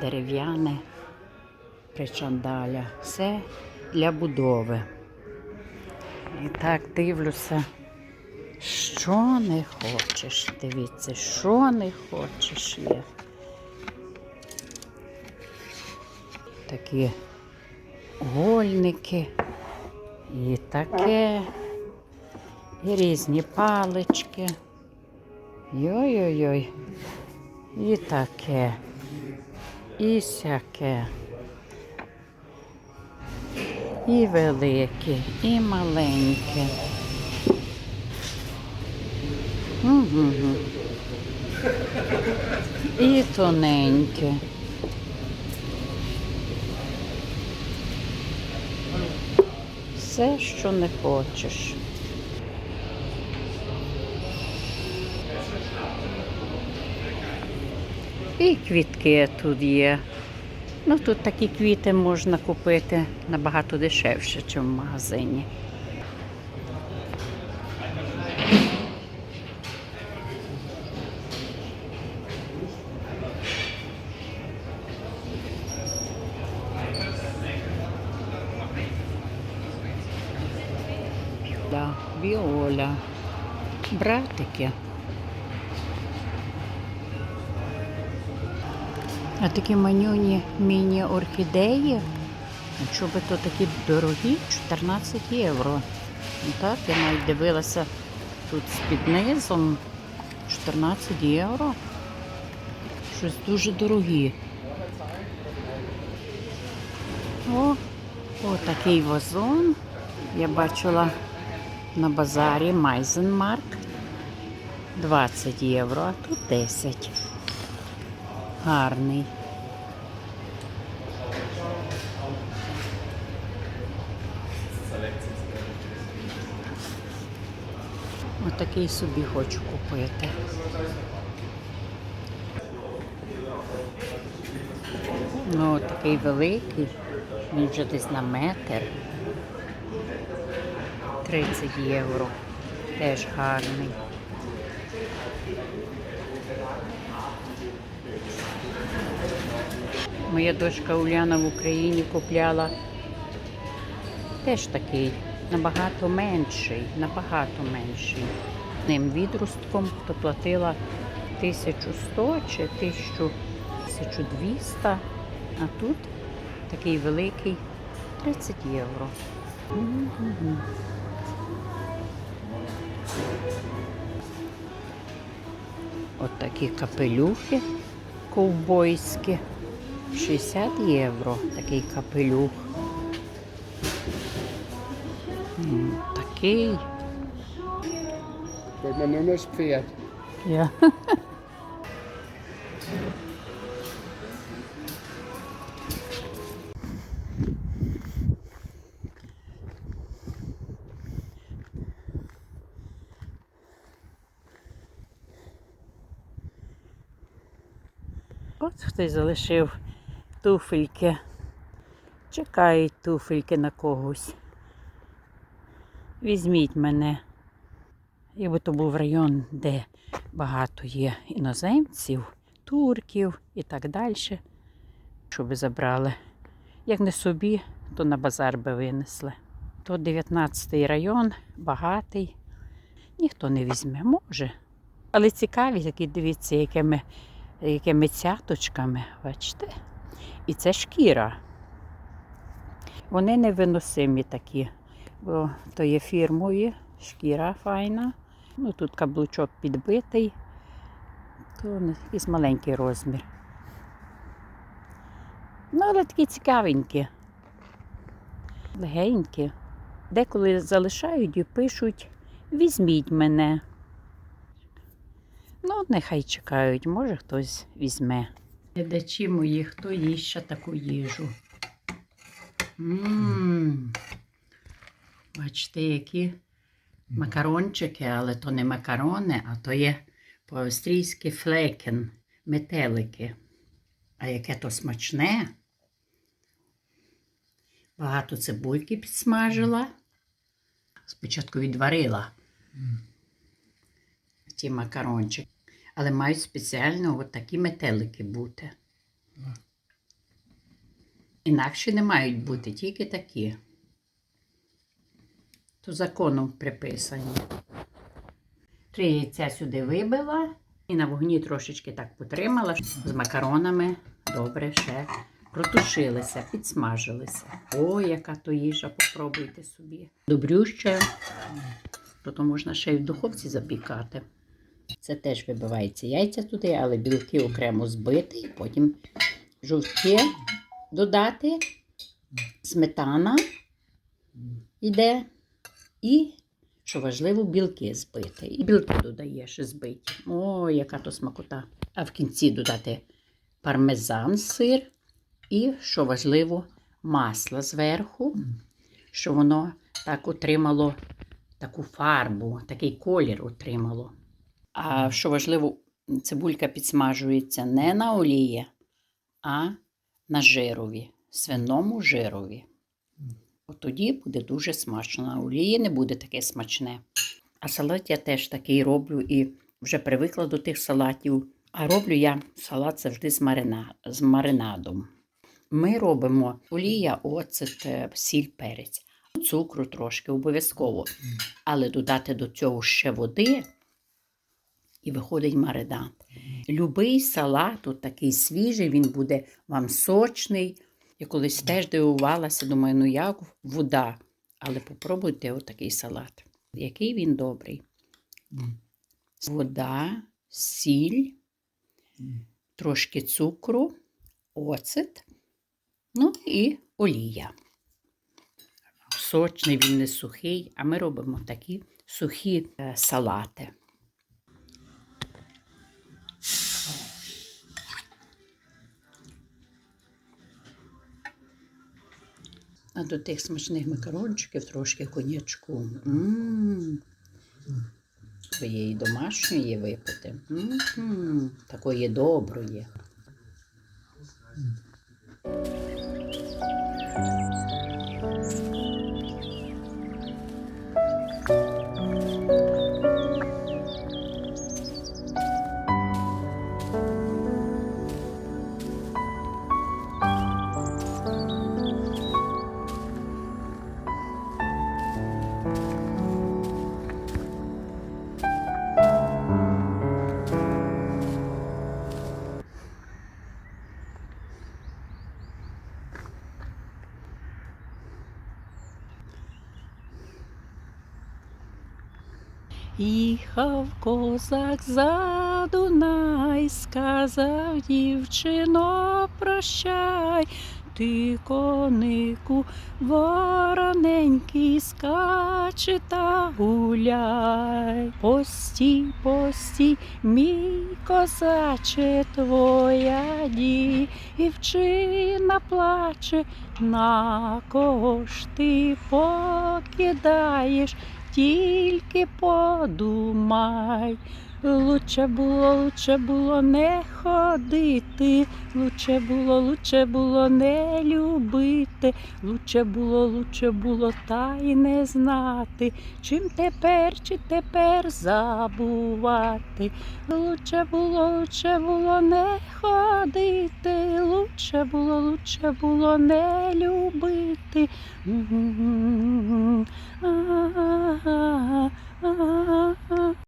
дерев'яне причандаля. Все для будови. І так дивлюся, що не хочеш. Дивіться, що не хочеш є. Такі гольники і таке, і різні палички. Йой-йой-йой. І таке, і сяке. І велике, і маленьке. І тоненьке. Все, що не хочеш. І квітки тут є. Ну, тут такі квіти можна купити набагато дешевше, ніж в магазині. Да, Віоля. Братики. А такі манюні міні-орхідеї. Якщо би то такі дорогі, 14 євро. Ну Так, я навіть дивилася тут з-під низом 14 євро. Щось дуже дорогі. О, о, такий вазон. Я бачила на базарі Майзенмарк 20 євро, а тут 10. Гарний. Отакий собі хочу купити. Ну, такий великий, він вже десь на метр. 30 євро. Теж гарний. Моя дочка Уляна в Україні купляла теж такий, набагато менший, набагато менший. Ним відростком то платила 1100 чи 1200, а тут такий великий 30 євро. От такі капелюхи ковбойські. 60 євро такий капелюх. Такий. Wordt mijn nummers Pferd. Я. От хтось залишив туфельки. Чекають туфельки на когось. Візьміть мене. Якби то був район, де багато є іноземців, турків і так далі, щоб забрали. Як не собі, то на базар би винесли. То 19-й район, багатий, ніхто не візьме, може. Але цікаві такі, дивіться, якими, якими цяточками, бачите? І це шкіра. Вони невиносимі такі, бо то є фірмові, шкіра файна. Ну, тут каблучок підбитий, то якийсь маленький розмір. Ну, але такі цікавенькі, легенькі. Деколи залишають і пишуть візьміть мене. Ну, нехай чекають, може хтось візьме. Глядачі мої, хто їсть ще таку їжу. Ммм. Бачите, які макарончики, але то не макарони, а то є по-австрійськи флекен, метелики. А яке то смачне. Багато цибульки підсмажила. Спочатку відварила ті макарончики. Але мають спеціально от такі метелики бути. Інакше не мають бути, тільки такі. То законом приписані. Три яйця сюди вибила і на вогні трошечки так потримала з макаронами. Добре, ще протушилися, підсмажилися. Ой, яка то їжа, попробуйте собі. Добрюща, то можна ще й в духовці запікати. Це теж вибивається яйця туди, але білки окремо збити, і потім жовтки додати, сметана йде, і, що важливо, білки збити. І білки додаєш збиті. О, яка то смакота. А в кінці додати пармезан, сир і, що важливо, масло зверху, щоб воно так отримало таку фарбу, такий колір отримало. А що важливо, цибулька підсмажується не на олії, а на жирові, свиному жирові. От тоді буде дуже смачно. На олії не буде таке смачне. А салат я теж такий роблю і вже привикла до тих салатів. А роблю я салат завжди з, марина... з маринадом. Ми робимо олія, оцет, сіль, перець, цукру трошки обов'язково. Але додати до цього ще води і виходить маринад. Любий салат, от такий свіжий, він буде вам сочний. Я колись теж дивувалася, думаю, ну як вода. Але попробуйте отакий салат. Який він добрий. Вода, сіль, трошки цукру, оцет, ну і олія. Сочний, він не сухий, а ми робимо такі сухі е, салати. А до тих смачних макарончиків трошки конячку. Своєї домашньої випити. Такої доброї. Їхав козак за Дунай, сказав дівчино, прощай, ти конику вороненький скаче та гуляй. Постій, постій, мій козаче, твоя дівчина плаче, на кого ж ти покидаєш? Тільки подумай. Лучше було, лучше було не ходити, лучше було, лучше було не любити, лучше було, лучше було та й не знати, чим тепер, чи тепер забувати. Лучше було, лучше було не ходити, лучше було, лучше було не любити.